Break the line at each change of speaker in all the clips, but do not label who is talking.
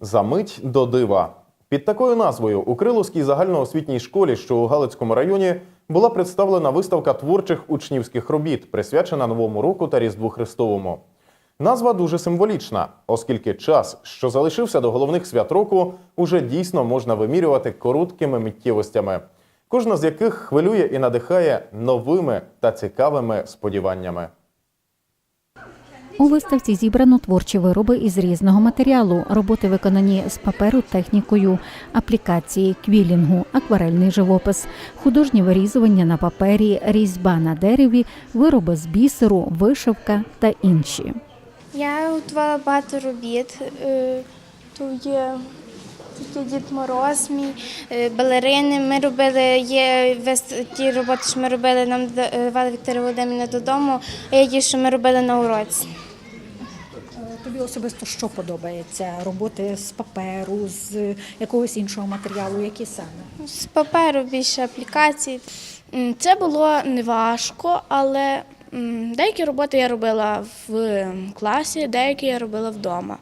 Замить до дива. Під такою назвою у Криловській загальноосвітній школі, що у Галицькому районі, була представлена виставка творчих учнівських робіт, присвячена Новому року та Різдву Христовому. Назва дуже символічна, оскільки час, що залишився до головних свят року, уже дійсно можна вимірювати короткими миттєвостями, кожна з яких хвилює і надихає новими та цікавими сподіваннями.
У виставці зібрано творчі вироби із різного матеріалу. Роботи виконані з паперу технікою, аплікації, квілінгу, акварельний живопис, художні вирізування на папері, різьба на дереві, вироби з бісеру, вишивка та інші.
Я готувала багато робіт. Е, Тут є, є Дід Мороз, мій, е, балерини. Ми робили, є весь ті роботи, що ми робили, нам давали Вікторія Володимирівна додому, а є що ми робили на уроці.
Тобі особисто що подобається? Роботи з паперу, з якогось іншого матеріалу, які саме?
З паперу більше аплікацій.
Це було неважко, але деякі роботи я робила в класі, деякі я робила вдома.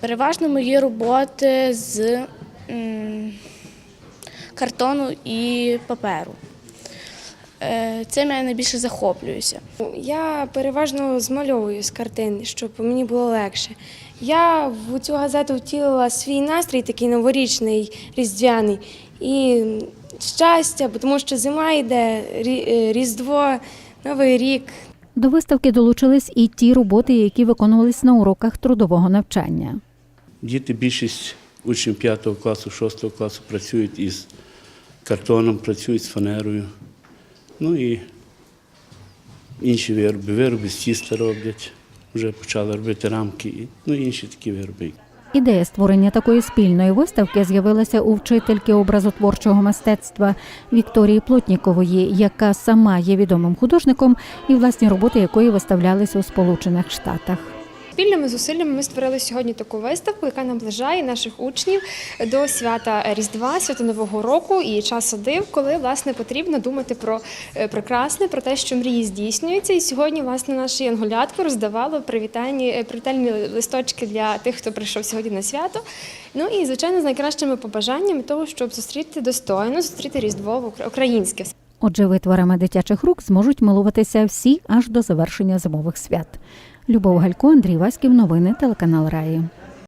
Переважно мої роботи з картону і паперу. Е, Цим я найбільше захоплююся.
Я переважно змальовую з картин, щоб мені було легше. Я в цю газету втілила свій настрій, такий новорічний, різдвяний, і щастя, тому що зима йде, е, Різдво, Новий рік.
До виставки долучились і ті роботи, які виконувались на уроках трудового навчання.
Діти, більшість учнів 5 класу, 6 класу працюють із картоном, працюють з фанерою. Ну і інші вироби, вироби з тіста роблять. Вже почали робити рамки, ну і інші такі вироби.
Ідея створення такої спільної виставки з'явилася у вчительки образотворчого мистецтва Вікторії Плотнікової, яка сама є відомим художником і власні роботи якої виставлялися у Сполучених Штатах.
Спільними зусиллями ми створили сьогодні таку виставку, яка наближає наших учнів до свята Різдва, свята Нового року і часу див, коли власне потрібно думати про е, прекрасне, про те, що мрії здійснюються. І сьогодні власне наше янголятко роздавало привітальні е, привітальні листочки для тих, хто прийшов сьогодні на свято. Ну і звичайно з найкращими побажаннями того, щоб зустріти достойно, зустріти Різдво українське.
Отже, витворами дитячих рук зможуть милуватися всі аж до завершення зимових свят. Любов Галько, Андрій Васьків, новини телеканал Раї.